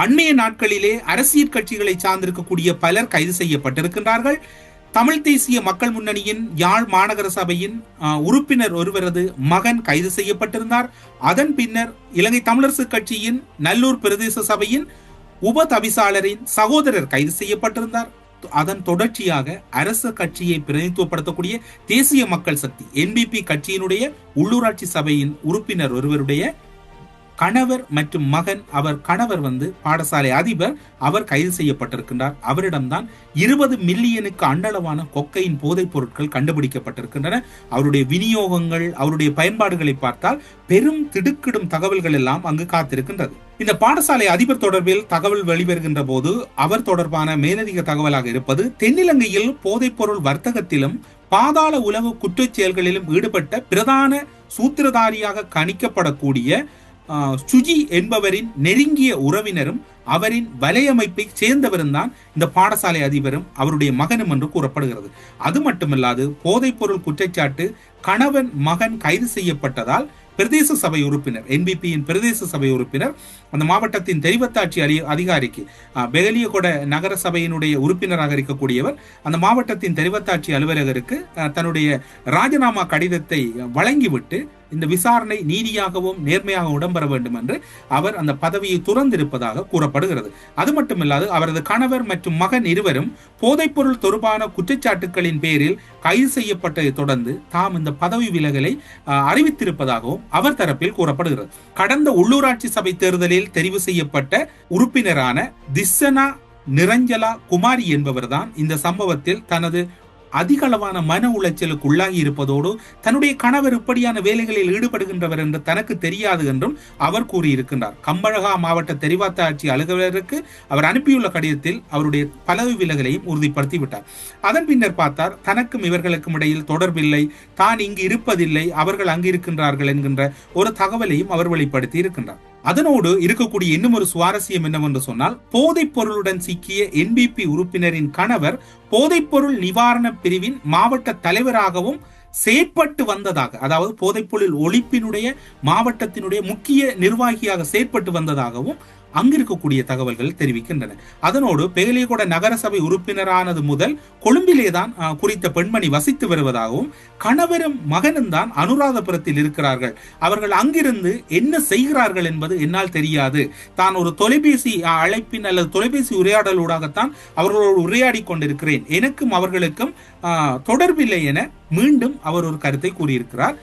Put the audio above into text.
அண்மைய நாட்களிலே அரசியல் கட்சிகளை சார்ந்திருக்கக்கூடிய பலர் கைது செய்யப்பட்டிருக்கின்றார்கள். தமிழ் தேசிய மக்கள் முன்னணியின் யாழ் மாநகர சபையின் உறுப்பினர் ஒருவரது மகன் கைது செய்யப்பட்டிருந்தார். அதன் பின்னர் இலங்கை தமிழரசு கட்சியின் நல்லூர் பிரதேச சபையின் உப தவிசாளரின் சகோதரர் கைது செய்யப்பட்டிருந்தார். அதன் தொடர்ச்சியாக அரசு கட்சியை பிரதிநிதித்துவப்படுத்தக்கூடிய தேசிய மக்கள் சக்தி என்பிபி கட்சியினுடைய உள்ளூராட்சி சபையின் உறுப்பினர் ஒருவருடைய கணவர் மற்றும் மகன் அவர் கணவர் வந்து பாடசாலை அதிபர் அவர் கைது செய்யப்பட்டிருக்கின்றார். அவரிடம்தான் இருபது மில்லியனுக்கு அண்டளவான கொக்கையின் போதைப் பொருட்கள் கண்டுபிடிக்கப்பட்டிருக்கின்றன. அவருடைய விநியோகங்கள் அவருடைய பயன்பாடுகளை பார்த்தால் பெரும் திடுக்கிடும் தகவல்கள் எல்லாம் அங்கு காத்திருக்கின்றது. இந்த பாடசாலை அதிபர் தொடர்பில் தகவல் வெளிவருகின்ற போது அவர் தொடர்பான மேலதிக தகவலாக இருப்பது தென்னிலங்கையில் போதைப்பொருள் வர்த்தகத்திலும் பாதாள உலக குற்றச் செயல்களிலும் ஈடுபட்ட பிரதான சூத்திரதாரியாக கணிக்கப்படக்கூடிய சுஜி என்பவரின் நெருங்கிய உறவினரும் அவரின் வலையமைப்பை சேர்ந்தவரும் தான் இந்த பாடசாலை அதிபரும் அவருடைய மகனும் என்று கூறப்படுகிறது. அது மட்டுமல்லாது போதைப்பொருள் குற்றச்சாட்டு கணவன் மகன் கைது செய்யப்பட்டதால் பிரதேச சபை உறுப்பினர் என்பிபியின் பிரதேச சபை உறுப்பினர் அந்த மாவட்டத்தின் தெரிவத்தாட்சி அலி அதிகாரிக்கு பெகலியகொட நகர சபையினுடைய உறுப்பினராக இருக்கக்கூடியவர் அந்த மாவட்டத்தின் தெரிவத்தாட்சி அலுவலகருக்கு தன்னுடைய ராஜினாமா கடிதத்தை வழங்கிவிட்டு இந்த விசாரணை நீதியாகவும் நேர்மையாக இடம்பெற வேண்டும் என்று அவர் அந்த பதவியை துறந்திருப்பதாக கூறப்படுகிறது. அது மட்டுமில்லாது அவரது கணவர் மற்றும் மகன் இருவரும் போதைப்பொருள் தொடர்பான குற்றச்சாட்டுகளின் பேரில் கைது செய்யப்பட்டதை தொடர்ந்து தாம் இந்த பதவி விலகலை அறிவித்திருப்பதாகவும் அவர் தரப்பில் கூறப்படுகிறது. கடந்த உள்ளூராட்சி சபை தேர்தலில் தெரிவு செய்யப்பட்ட உறுப்பினரான திஸ்ஸனா நிரஞ்சலா குமாரி என்பவர்தான் இந்த சம்பவத்தில் தனது அதிகளவான மன உளைச்சலுக்கு உள்ளாகி இருப்பதோடு தன்னுடைய கணவர் இப்படியான வேலைகளில் ஈடுபடுகின்றவர் என்று தனக்கு தெரியாது என்றும் அவர் கூறியிருக்கின்றார். கம்பழகா மாவட்ட தெரிவாத்த ஆட்சி அலுவலருக்கு அவர் அனுப்பியுள்ள கடிதத்தில் அவருடைய பலவு விலகலையும் உறுதிப்படுத்தி விட்டார் அதன் பின்னர் பார்த்தார் தனக்கும் இவர்களுக்கும் இடையில் தொடர்பில்லை தான் இங்கு இருப்பதில்லை அவர்கள் அங்கு இருக்கின்றார்கள் என்கின்ற ஒரு தகவலையும் அவர் வெளிப்படுத்தி இருக்கின்றார் அதனோடு இருக்கக்கூடிய இன்னும் ஒரு சுவாரஸ்யம் என்னவென்று சொன்னால் போதைப் பொருளுடன் சிக்கிய என்பிபி உறுப்பினரின் கணவர் போதைப்பொருள் நிவாரண பிரிவின் மாவட்ட தலைவராகவும் செயற்பட்டு வந்ததாக அதாவது போதைப்பொருள் ஒழிப்பினுடைய மாவட்டத்தினுடைய முக்கிய நிர்வாகியாக செயற்பட்டு வந்ததாகவும் அங்கிருக்கக்கூடிய தகவல்கள் தெரிவிக்கின்றன. அதனோடு பெகலியகொட நகரசபை உறுப்பினரானது முதல் கொழும்பிலே தான் குறித்த பெண்மணி வசித்து வருவதாகவும் கணவரும் மகனும் தான் அனுராதபுரத்தில் இருக்கிறார்கள். அவர்கள் அங்கிருந்து என்ன செய்கிறார்கள் என்பது என்னால் தெரியாது. தான் ஒரு தொலைபேசி அழைப்பின் அல்லது தொலைபேசி உரையாடலூடாகத்தான் அவர்களோடு உரையாடி கொண்டிருக்கிறேன். எனக்கும் அவர்களுக்கும் தொடர்பில்லை என மீண்டும் அவர் ஒரு கருத்தை கூறியிருக்கிறார்.